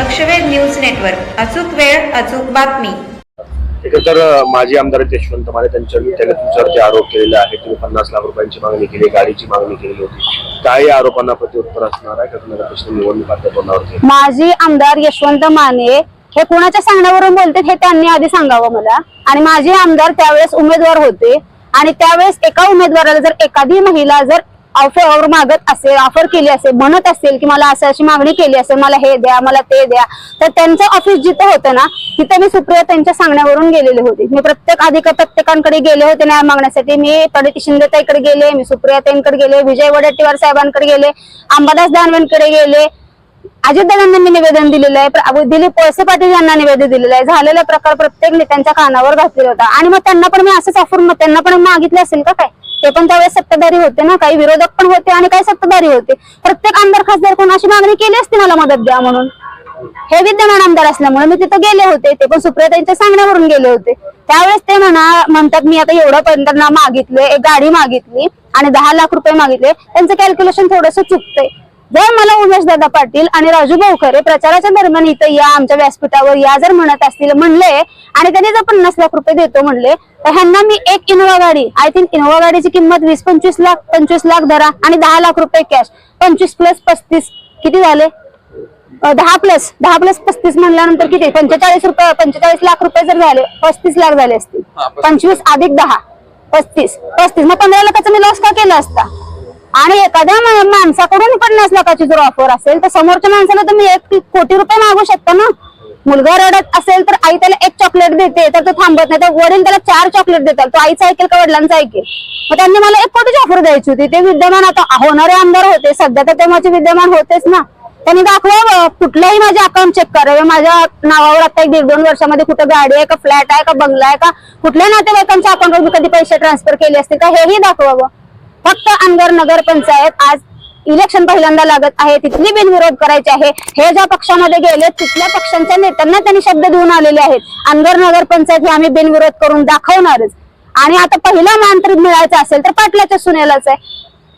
लक्षवेध news network. अचूक वेळ अचूक बातमी. एकतर माजी आमदार यशवंत माने त्यांच्या त्याने तुमच्यावरती आरोप केलेले आहे तुम्ही पन्नास लाख रुपयांची मागणी केली गाडीची मागणी केलेली होती. काय या आरोपांना प्रत्युत्तर असणार आहे? का नगर परिषद निवडणूक आपल्या तोंडावरती? माजी आमदार यशवंत माने हे कुणाच्या सांगण्यावरून बोलते? हे त्यांनी आधी सांगावं मला. आणि माझे आमदार त्यावेळेस उमेदवार होते. आणि त्यावेळेस एका उमेदवाराला जर एखादी महिला जर ऑफर मागत असेल ऑफर केली असेल म्हणत असेल की मला असं अशी मागणी केली असेल मला हे द्या मला ते द्या तर त्यांचं ऑफिस जिथं होतं ना तिथं मी सुप्रिया त्यांच्या सांगण्यावरून गेलेले होते. मी प्रत्येक अधिक प्रत्येकांकडे गेले होते न्याय मागण्यासाठी. मी प्रगती शिंदेताईकडे गेले मी सुप्रियाताईंकडे गेले विजय वडेट्टीवार साहेबांकडे गेले अंबादास दानवेंकडे गेले. अजितदादांना मी निवेदन दिलेलं आहे. दिलीप वळसे पाटील यांना निवेदन दिलेलं आहे. झालेला प्रकार प्रत्येक नेत्यांच्या कानावर घातलेला होता. आणि मग त्यांना पण मी असंच ऑफर मग त्यांना पण मागितले असेल का काय? ते पण त्यावेळेस सत्ताधारी होते ना काही विरोधक पण होते आणि काही सत्ताधारी होते. प्रत्येक आमदार खासदार कोण? अशी मागणी केली असती मला मदत द्या म्हणून. हे विद्यमान आमदार असल्यामुळे मी तिथं गेले होते. ते पण सुप्रियाताईंच्या सांगण्यावरून गेले होते. त्यावेळेस ते म्हणा म्हणतात मी आता एवढं पर्यंत मागितले एक गाडी मागितली आणि दहा लाख रुपये मागितले. त्यांचं कॅल्क्युलेशन थोडस चुकतंय. जर मला उमेश दादा पाटील आणि राजू भाऊखरे प्रचाराच्या दरम्यान इथं या आमच्या व्यासपीठावर या जर म्हणत असतील म्हणले आणि त्यांनी जर पन्नास लाख रुपये देतो म्हणले तर ह्यांना मी एक इनोवा गाडी आय थिंक इनोवा गाडीची किंमत वीस पंचवीस लाख पंचवीस लाख धरा आणि दहा लाख रुपये कॅश पंचवीस प्लस पस्तीस किती झाले? दहा प्लस दहा प्लस पस्तीस म्हणल्यानंतर किती? पंचेचाळीस रुपये पंचेचाळीस लाख रुपये जर झाले पस्तीस लाख झाले असतील. पंचवीस अधिक दहा पस्तीस पस्तीस. मग पंधरा लाखाचा मी लॉस का केला असता? आणि एखाद्या माणसाकडून पन्नास लाखाची जर ऑफर असेल तर समोरच्या माणसाला तुम्ही एक कोटी रुपये मागू शकता ना? मुलगा रडत असेल तर आई त्याला एक चॉकलेट देते तर तो थांबत नाही. तर वडील त्याला चार चॉकलेट देतात. तो आईचं ऐकेल का वडिलांचं ऐकेल? मग त्यांनी मला एक कोटीची ऑफर द्यायची होती. ते विद्यमान आता होणारे आमदार होते. सध्या तर ते माझे विद्यमान होतेच ना. त्यांनी दाखवावं कुठल्याही माझे अकाउंट चेक करावे माझ्या नावावर आता एक दीड दोन वर्षामध्ये कुठं गाडी आहे का फ्लॅट आहे का बंगला आहे का कुठल्या नातेवाईकांच्या अकाउंटवर मी कधी पैसे ट्रान्सफर केले असतील का हेही दाखवावं फक्त अनगर नगर पंचायत आज इलेक्शन पहिल्यांदा लागत आहे. तिथली बिनविरोध करायचे आहे. हे ज्या पक्षामध्ये गेले तिथल्या पक्षांच्या नेत्यांना त्यांनी शब्द देऊन आलेले आहेत. अनगर नगर पंचायत हे आम्ही बिनविरोध करून दाखवणारच. आणि आता पहिला मान मिळायचा असेल तर पाटलाच्या सुनेलाच आहे.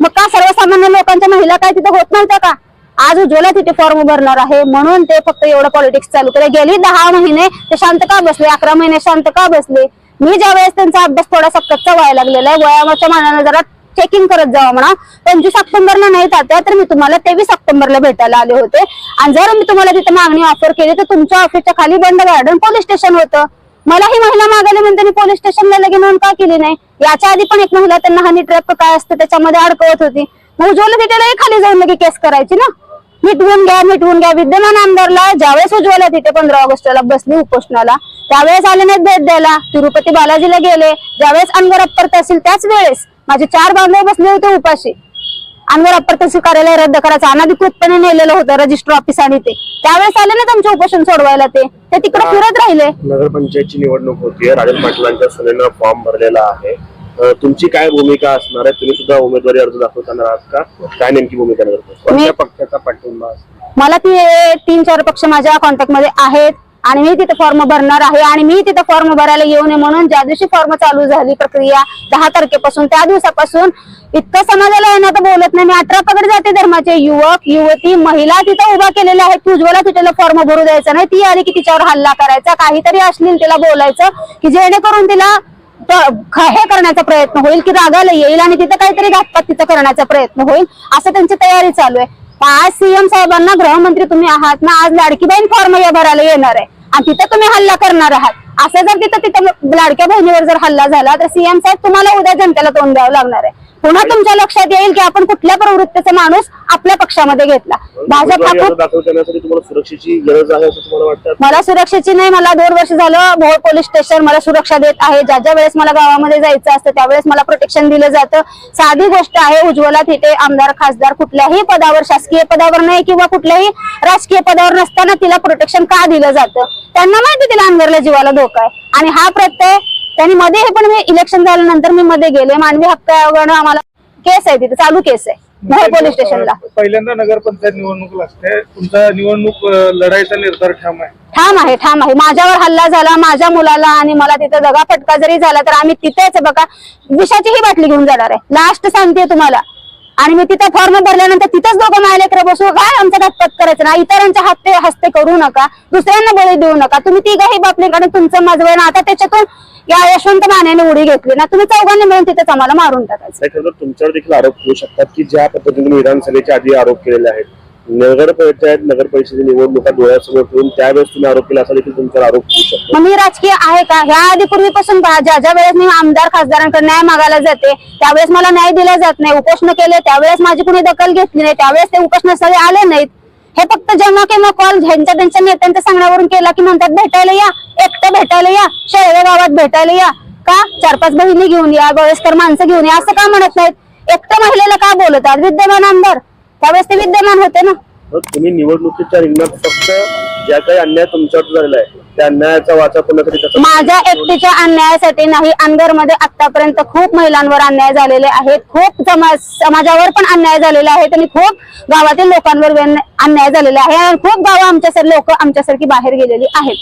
मग का सर्वसामान्य लोकांच्या महिला काय तिथे होत नव्हत्या का? आज उज्ज्वला तिथे फॉर्म भरणार आहे. म्हणून ते फक्त एवढं पॉलिटिक्स चालू केलं गेली दहा महिने ते शांत का बसले? अकरा महिने शांत का बसले? मी ज्या वेळेस त्यांचा अभ्यास थोडासा कच्चा व्हायला लागलेला आहे वयाच्या मानाने जरा चेकिंग करत जावा म्हणा. पंचवीस ऑक्टोबरला नाही तात्या तर मी तुम्हाला तेवीस ऑक्टोबरला भेटायला आले होते. आणि जर मी तुम्हाला तिथे मागणी ऑफर केली तर तुमच्या ऑफिसच्या खाली बंद गार्डन पोलीस स्टेशन होतं. मला ही महिला मागायला म्हणते मी पोलीस स्टेशनला लगे नोंद का केली नाही? याच्या आधी पण एक महिला त्यांना हनी ट्रॅप काय असतं त्याच्यामध्ये अडकवत होती. मग उज्ज्वला तिथे खाली जाऊन लगे केस करायची ना? मिटवून घ्या मिटवून घ्या. विद्यमान आमदारला ज्यावेळेस उज्ज्वला तिथे पंधरा ऑगस्टला बसली उपोषणाला त्यावेळेस आले नाहीत भेट द्यायला. तिरुपती बालाजीला गेले. ज्यावेळेस अनवर अप्पर तहसील त्याच वेळेस माझे चार बांधव बसले होते उपाशी. अनवर अप्पर तहसील कार्यालय रद्द करायचं. अनाधिकृतपणे नेलेलं होतं रजिस्टर ऑफिस आणि ते. त्यावेळेस आले ना तुमचे उपोषण सोडवायला ते? ते तिकडे फिरत राहिले. नगरपंचायतची निवडणूक होतीये. राजन पाटलांच्या सुनेनं फॉर्म भरलेला आहे. तुमची काय भूमिका असणार आहे? तुम्ही सुद्धा उमेदवारी अर्ज दाखवताना आहात का? काय नेमकी भूमिका नगर मी- पक्षाचा पाठिंबा? मला ती तीन चार पक्ष माझ्या कॉन्टॅक्टमध्ये आहेत. आणि मी तिथे फॉर्म भरणार आहे आणि मी तिथे फॉर्म भरायला येऊ नये म्हणून ज्या दिवशी फॉर्म चालू झाली प्रक्रिया दहा तारखेपासून त्या दिवसापासून इतकं समाजाला येणं आता तर बोलत नाही. मी अठरा पगड जाते धर्माचे युवक युवती महिला तिथं उभा केलेल्या आहेत. उज्ज्वला तिथेला फॉर्म भरू द्यायचा नाही. ती आली की तिच्यावर हल्ला करायचा. काहीतरी अश्लील तिला बोलायचं की जेणेकरून तिला हे करण्याचा प्रयत्न होईल की रागाला येईल आणि तिथं काहीतरी घातपात तिथं करण्याचा प्रयत्न होईल. असं त्यांची तयारी चालू आहे. आज सीएम साहेबांना गृहमंत्री तुम्ही आहात ना आज लाडकी बहीण फॉर्म या भरायला येणार आहे. आणि तिथं तुम्ही हल्ला करणार आहात. असं जर तिथं तिथं लाडक्या बहिणीवर जर हल्ला झाला तर सीएम साहेब तुम्हाला उद्या जनतेला तोंड द्यावं लागणार आहे. पुन्हा तुमच्या लक्षात येईल की आपण कुठल्या प्रवृत्तीचा माणूस आपल्या पक्षामध्ये घेतला. भाजप हा खूप दाखल करण्यासाठी तुम्हाला सुरक्षेची गरज आहे असं तुम्हाला वाटतं? मला सुरक्षेची नाही मला दोन वर्ष झालं भोर पोलीस स्टेशन मला सुरक्षा देत आहे. ज्या ज्या वेळेस मला गावामध्ये जायचं असतं त्यावेळेस मला प्रोटेक्शन दिलं जातं. साधी गोष्ट आहे उज्ज्वला तिथे आमदार खासदार कुठल्याही पदावर शासकीय पदावर नाही किंवा कुठल्याही राजकीय पदावर नसताना तिला प्रोटेक्शन का दिलं जातं? त्यांना माहिती तिला अंगरला जीवाला धोका आहे. आणि हा प्रत्यय त्यांनी मध्ये हे पण मी इलेक्शन झाल्यानंतर मी मध्ये गेले. मानवी हक्क आयोगानं आम्हाला केस आहे तिथे चालू केस आहे. मोहोळ पोलीस स्टेशनला पहिल्यांदा नगरपंचायत निवडणूक लागते. तुमचा निवडणूक अं, लढाईचा निर्धार ठाम आहे. ठाम आहे ठाम आहे. माझ्यावर हल्ला झाला माझ्या मुलाला आणि मला तिथं दगा फटका जरी झाला तर आम्ही तिथेच बघा. विषाची ही बाटली घेऊन जाणार आहे. लास्ट सांगते तुम्हाला. आणि मी तिथं फॉर्म भरल्यानंतर तिथंच दोघं माझ्या तर बसू. काय आमचा घातपात करायचं? ना इतरांच्या हस्ते हस्ते करू नका. दुसऱ्यांना बळी देऊ नका. तुम्ही तिघही कारण तुमचं माझं ना आता त्याच्यातून या यशवंत मानेने उडी घेतली. ना तुम्ही चौघांनी मिळून तिथेच आम्हाला मारून टाकायचं. तुमच्यावर देखील आरोप होऊ शकतात की ज्या पद्धतीने विधानसभेच्या आधी आरोप केलेले आहेत नगरपंचायत निवडणुका डोळ्यासमोर ठेवून त्यावेळेस तुम्ही आरोप केला असा देखील तुमच्यावर आरोप होऊ शकतो. मग मी राजकीय आहे का? ह्या आधी पूर्वीपासून पहा, ज्या ज्या वेळेस मी आमदार खासदारांकडे न्याय मागायला जाते त्यावेळेस मला न्याय दिला जात नाही उपोषण केले त्यावेळेस माझी कुणी दखल घेतली नाही त्यावेळेस ते उपोषणास्थळी आले नाहीत. हे फक्त जेव्हा केव्हा कॉल ह्यांच्या त्यांच्या नेत्यांच्या सांगण्यावरून केला की म्हणतात भेटायला या एकटं भेटायला या शेळवे गावात भेटायला या. का? चार पाच बहिणी घेऊन या वयस्कर माणसं घेऊन या असं का म्हणत नाहीत? एकटं महिलेला का बोलतात विद्यमान आमदार त्यावेळेस ते विद्यमान होते ना. तर तुम्ही निवडणुकीच्या रिंगणात फक्त ज्या काही अन्याय तुमच्यावर झालेला आहे त्या अन्यायाचा वाचा कोणतरी त्याचा माझ्या एकटीच्या अन्यायासाठी नाही अनगरमध्ये आतापर्यंत खूप महिलांवर अन्याय झालेले आहेत. खूप समाज समाजावर पण अन्याय झालेला आहे आणि खूप गावातील लोकांवर अन्याय झालेला आहे. आणि खूप गावं आमच्या लोक आमच्यासारखी बाहेर गेलेली आहेत.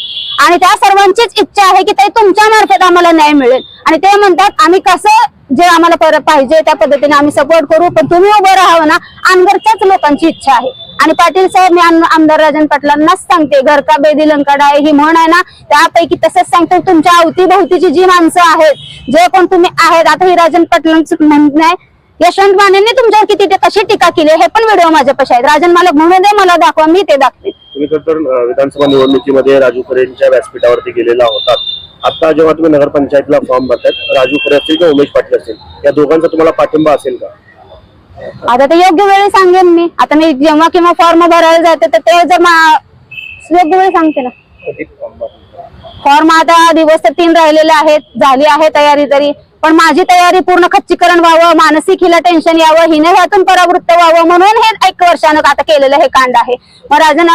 आणि त्या सर्वांचीच इच्छा आहे की ते तुमच्या मार्फत आम्हाला न्याय मिळेल. आणि ते म्हणतात आम्ही कसं जे आम्हाला परत पाहिजे त्या पद्धतीने आम्ही सपोर्ट करू पण तुम्ही उभं राहावं ना. अनगरच्याच लोकांची इच्छा आहे. आणि पाटील साहेब मी आमदार राजन पाटलांनाच सांगते घर का बेदी लंकाडा आहे ही म्हण आहे ना त्यापैकी तसंच सांगतो तुमच्या अवतीभोवतीची जी माणसं आहेत जे कोण तुम्ही आहेत आता ही राजन पाटलांचं म्हणणं आहे यशवंत मानेंनी तुमच्यावर किती कशी टीका केली हे पण व्हिडिओ माझ्यापाशी आहेत. राजन मला म्हणून दे मला दाखवा मी ते दाखवे तुम्ही तर विधानसभा निवडणुकीमध्ये राजू खरेंच्या व्यासपीठावरती गेलेला होता आता जेव्हा तुम्ही नगरपंचायतला फॉर्म भरतायत राजू खरे असतील किंवा उमेश पाटील असतील या दोघांचा तुम्हाला पाठिंबा असेल का? आता ते योग्य वेळी सांगेन मी. आता मी जेव्हा किंवा फॉर्म भरायला जाते तर ते जर मा- योग्य वेळी सांगते ना. फॉर्म आता दिवस तर तीन राहिलेले आहेत झाली आहे तयारी तरी. पण माझी तयारी पूर्ण खच्चीकरण व्हावं मानसिक हिला टेन्शन यावं हिने ह्यातून परावृत्त व्हावं म्हणून हे एक वर्षानं आता केलेलं हे कांड आहे. मग राजन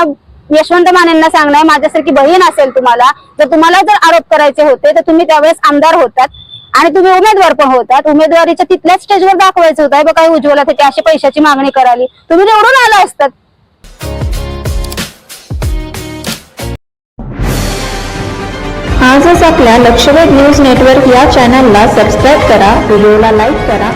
यशवंत मानेंना सांगणं आहे माझ्यासारखी बहीण असेल तुम्हाला जर तुम्हाला जर आरोप करायचे होते तर तुम्ही त्यावेळेस आमदार होतात. आणि तुम्ही उमेदवार पण होतात. उमेदवारीच्या तिथल्याच स्टेजवर दाखवायचं होतं. बघा उज्ज्वला तिथे अशी पैशाची मागणी कराली तुम्ही निवडून आला असतात. आजच आपल्या लक्षवेध न्यूज नेटवर्क या चॅनलला सबस्क्राईब करा व्हिडिओला लाईक करा